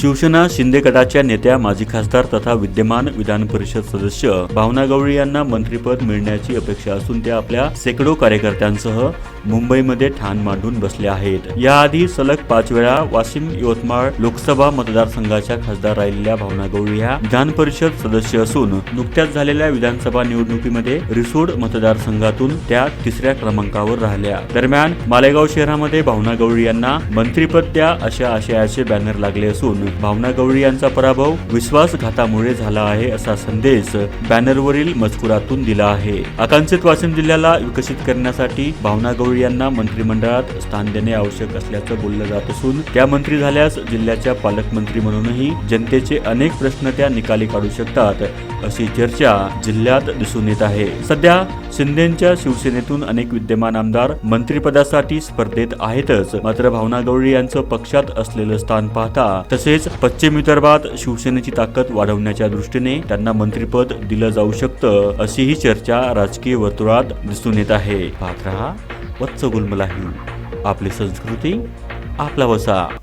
शिवसेना शिंदे गटाच्या नेत्या माजी खासदार तथा विद्यमान विधान परिषद सदस्य भावना गवळी यांना मंत्रिपद मिळण्याची अपेक्षा असून त्या आपल्या शेकडो कार्यकर्त्यांसह मुंबईमध्ये ठाण मांडून बसले आहेत. याआधी सलग पाच वेळा वाशिम यवतमाळ लोकसभा मतदारसंघाच्या खासदार राहिलेल्या भावना गवळी ह्या विधान परिषद सदस्य असून नुकत्याच झालेल्या विधानसभा निवडणुकीमध्ये रिसोड मतदारसंघातून त्या तिसऱ्या क्रमांकावर राहिल्या. दरम्यान मालेगाव शहरामध्ये भावना गवळी यांना मंत्रिपद द्या अशा आशयाचे बॅनर लागले असून भावना गवळी यांचा पराभव विश्वासघातामुळे झाला आहे असा संदेश बॅनरवरील मजकुरातून दिला आहे. आकांक्षित वाशिम जिल्ह्याला विकसित करण्यासाठी भावना गवळी यांना मंत्रिमंडळात स्थान देणे आवश्यक असल्याचं बोललं जात असून त्या मंत्री झाल्यास जिल्ह्याच्या पालकमंत्री म्हणूनही जनतेचे अनेक प्रश्न त्या निकाली काढू शकतात अशी चर्चा जिल्ह्यात दिसून येत आहे. सध्या शिंदेच्या शिवसेनेतून अनेक विद्यमान आमदार मंत्रिपदासाठी स्पर्धेत आहेतच मात्र भावना गवळी यांचं पक्षात असलेलं स्थान पाहता तसेच पश्चिम विदर्भात शिवसेनेची ताकद वाढवण्याच्या दृष्टीने त्यांना मंत्रिपद दिलं जाऊ शकतं अशीही चर्चा राजकीय वर्तुळात दिसून येत आहे. पाहत रहा वत्स गुलमलाही आपली संस्कृती आपला वसा.